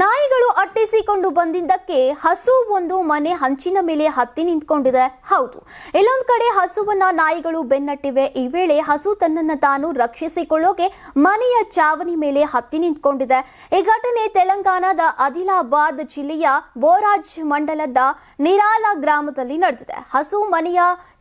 ನಾಯಿಗಳು ಅಟ್ಟಿಸಿಕೊಂಡು ಬಂದಿದ್ದಕ್ಕೆ ಹಸು ಒಂದು ಮನೆ ಹಂಚಿನ ಮೇಲೆ ಹತ್ತಿ ನಿಂತ್ಕೊಂಡಿದೆ. ಹೌದು ಇಲ್ಲೊಂದು ಕಡೆ ಹಸುವನ್ನ ನಾಯಿಗಳು ಬೆನ್ನಟ್ಟಿವೆ. ಈ ವೇಳೆ ಹಸು ತನ್ನನ್ನು ತಾನು ರಕ್ಷಿಸಿಕೊಳ್ಳೋಕೆ ಮನೆಯ ಚಾವಣಿ ಮೇಲೆ ಹತ್ತಿ ನಿಂತ್ಕೊಂಡಿದೆ. ಈ ಘಟನೆ ತೆಲಂಗಾಣದ ಆದಿಲಾಬಾದ್ ಜಿಲ್ಲೆಯ ಬೋರಾಜ್ ಮಂಡಲದ ನಿರಾಲ ಗ್ರಾಮದಲ್ಲಿ ನಡೆದಿದೆ. ಹಸು ಮನೆಯ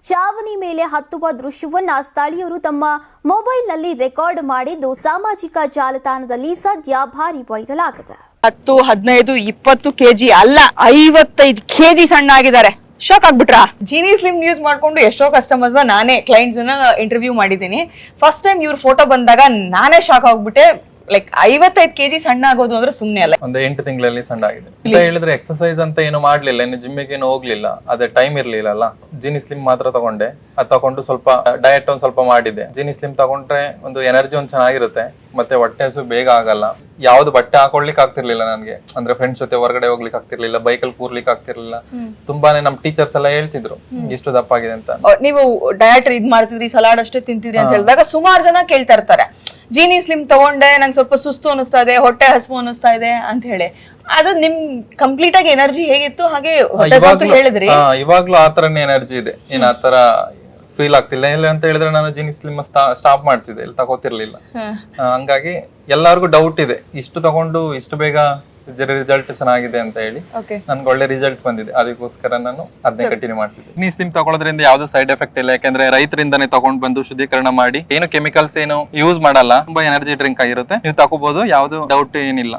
ಚಾವಣಿ ಮೇಲೆ ಹತ್ತುವ ದೃಶ್ಯವನ್ನ ಸ್ಥಳೀಯರು ತಮ್ಮ ಮೊಬೈಲ್ನಲ್ಲಿ ರೆಕಾರ್ಡ್ ಮಾಡಿದ್ದು ಸಾಮಾಜಿಕ ಜಾಲತಾಣದಲ್ಲಿ ಸದ್ಯ ಭಾರಿ ವೈರಲ್ ಆಗಿದೆ. ಹತ್ತು ಹದಿನೈದು ಇಪ್ಪತ್ತು ಕೆಜಿ ಅಲ್ಲ ಐವತ್ತೈದು ಕೆಜಿ ಸಣ್ಣ ಆಗಿದ್ದಾರೆ. ಶಾಕ್ ಆಗ್ಬಿಟ್ರಾ? ಜೀನಿ ಸ್ಲಿಮ್ ಯೂಸ್ ಮಾಡ್ಕೊಂಡು ಎಷ್ಟೋ ಕಸ್ಟಮರ್ಸ್ ನಾನೇ ಕ್ಲೈಂಟ್ಸ್ ಇಂಟರ್ವ್ಯೂ ಮಾಡಿದ್ದೀನಿ. ಫಸ್ಟ್ ಟೈಮ್ ಇವ್ರ ಫೋಟೋ ಬಂದಾಗ ನಾನೇ ಶಾಕ್ ಆಗ್ಬಿಟ್ಟೆ. ಲೈಕ್ ಐವತ್ತೈದು ಕೆಜಿ ಸಣ್ಣ ಆಗೋದು ಅಂದ್ರೆ ಸುಮ್ನೆ ಅಲ್ಲ. ಒಂದು ಎಂಟು ತಿಂಗಳಲ್ಲಿ ಸಣ್ಣ ಆಗಿದೆ. ಇಲ್ಲ ಹೇಳಿದ್ರೆ ಎಕ್ಸರ್ಸೈಸ್ ಅಂತ ಏನು ಮಾಡ್ಲಿಲ್ಲ. ಇನ್ನು ಜಿಮ್ಮಿಗೆ ಏನು ಹೋಗ್ಲಿಲ್ಲ. ಅದೇ ಟೈಮ್ ಇರ್ಲಿಲ್ಲ ಜಿನಿ ಸ್ಲಿಮ್ ಮಾತ್ರ ತಗೊಂಡೆ. ಅದು ತಗೊಂಡು ಸ್ವಲ್ಪ ಡಯಟ್ ಒಂದ್ ಸ್ವಲ್ಪ ಮಾಡಿದೆ ಜೀನಿ ಸ್ಲಿಮ್ ತಗೊಂಡ್ರೆ ಒಂದು ಎನರ್ಜಿ ಒಂದ್ ಚೆನ್ನಾಗಿರುತ್ತೆ. ಮತ್ತೆ ಹೊಟ್ಟೆಸು ಬೇಗ ಆಗಲ್ಲ. ಯಾವ್ದು ಬಟ್ಟೆ ಹಾಕೊಳ್ಲಿಕ್ಕೆ ಆಗ್ತಿರ್ಲಿಲ್ಲ ನನ್ಗೆ. ಅಂದ್ರೆ ಫ್ರೆಂಡ್ಸ್ ಜೊತೆ ಹೊರಗಡೆ ಹೋಗ್ಲಿಕ್ಕೆ ಆಗ್ತಿರ್ಲಿಲ್ಲ ಬೈಕಲ್ಲಿ ಕೂರ್ಲಿಕ್ಕೆ ಆಗ್ತಿರ್ಲಿಲ್ಲ. ತುಂಬಾನೇ ನಮ್ ಟೀಚರ್ಸ್ ಎಲ್ಲ ಹೇಳ್ತಿದ್ರು ಎಷ್ಟು ದಪ್ಪಾಗಿದೆ ಅಂತ. ನೀವು ಡಯಟ್ ಇದ್ ಮಾಡ್ತಿದ್ರಿ ಸಲಾಡ್ ಅಷ್ಟೇ ತಿಂತಿದ್ರಿ ಅಂತ ಹೇಳಿದಾಗ ಸುಮಾರು ಜನ ಕೇಳ್ತಾ ಇರ್ತಾರೆ. ಜೀನಿ ಸ್ಲಿಮ್ ತಗೊಂಡೆ ನಂಗೆ ಸ್ವಲ್ಪ ಸುಸ್ತು ಅನಿಸ್ತಾ ಇದೆ ಹೊಟ್ಟೆ ಹಸಿವು ಅನಿಸ್ತಾ ಇದೆ ಅಂತ ಹೇಳಿ. ಅದು ನಿಮ್ ಕಂಪ್ಲೀಟ್ ಆಗಿ ಎನರ್ಜಿ ಹೇಗಿತ್ತು? ಹಾಗೆ ಹೇಳಿದ್ರಿ. ಇವಾಗ್ಲೂ ಆ ತರನೇ ಎನರ್ಜಿ ಇದೆ. ಏನ್ ಆ ತರ ಫೀಲ್ ಆಗ್ತಿಲ್ಲ. ಇಲ್ಲ ಅಂತ ಹೇಳಿದ್ರೆ ನಾನು ಜೀನ್ಸ್ ಸ್ಲಿಮ್ ಸ್ಟಾಪ್ ಮಾಡ್ತಿದ್ದೆ. ಇಲ್ಲಿ ತಗೋತಿರ್ಲಿಲ್ಲ. ಹಂಗಾಗಿ ಎಲ್ಲರಿಗೂ ಡೌಟ್ ಇದೆ. ಇಷ್ಟು ತಗೊಂಡು ಇಷ್ಟು ಬೇಗ ರಿಸಲ್ಟ್ ಚೆನ್ನಾಗಿದೆ ಅಂತ ಹೇಳಿ ನನ್ಗೆ ಒಳ್ಳೆ ರಿಸಲ್ಟ್ ಬಂದಿದೆ. ಅದಕ್ಕೋಸ್ಕರ ನಾನು ಅದನ್ನೇ ಕಂಟಿನ್ಯೂ ಮಾಡ್ತಿದ್ದೆ. ನೀ ಸ್ಲಿಮ್ ತಗೊಳ್ಳೋದ್ರಿಂದ ಯಾವ್ದು ಸೈಡ್ ಎಫೆಕ್ಟ್ ಇಲ್ಲ. ಯಾಕಂದ್ರೆ ರೈತರಿಂದನೇ ತಗೊಂಡ್ ಬಂದು ಶುದ್ಧೀಕರಣ ಮಾಡಿ ಏನು ಕೆಮಿಕಲ್ಸ್ ಏನು ಯೂಸ್ ಮಾಡಲ್ಲ ತುಂಬಾ ಎನರ್ಜಿ ಡ್ರಿಂಕ್ ಆಗಿರುತ್ತೆ. ನೀವು ತಗೋಬಹುದು ಯಾವ್ದು ಡೌಟ್ ಏನಿಲ್ಲ.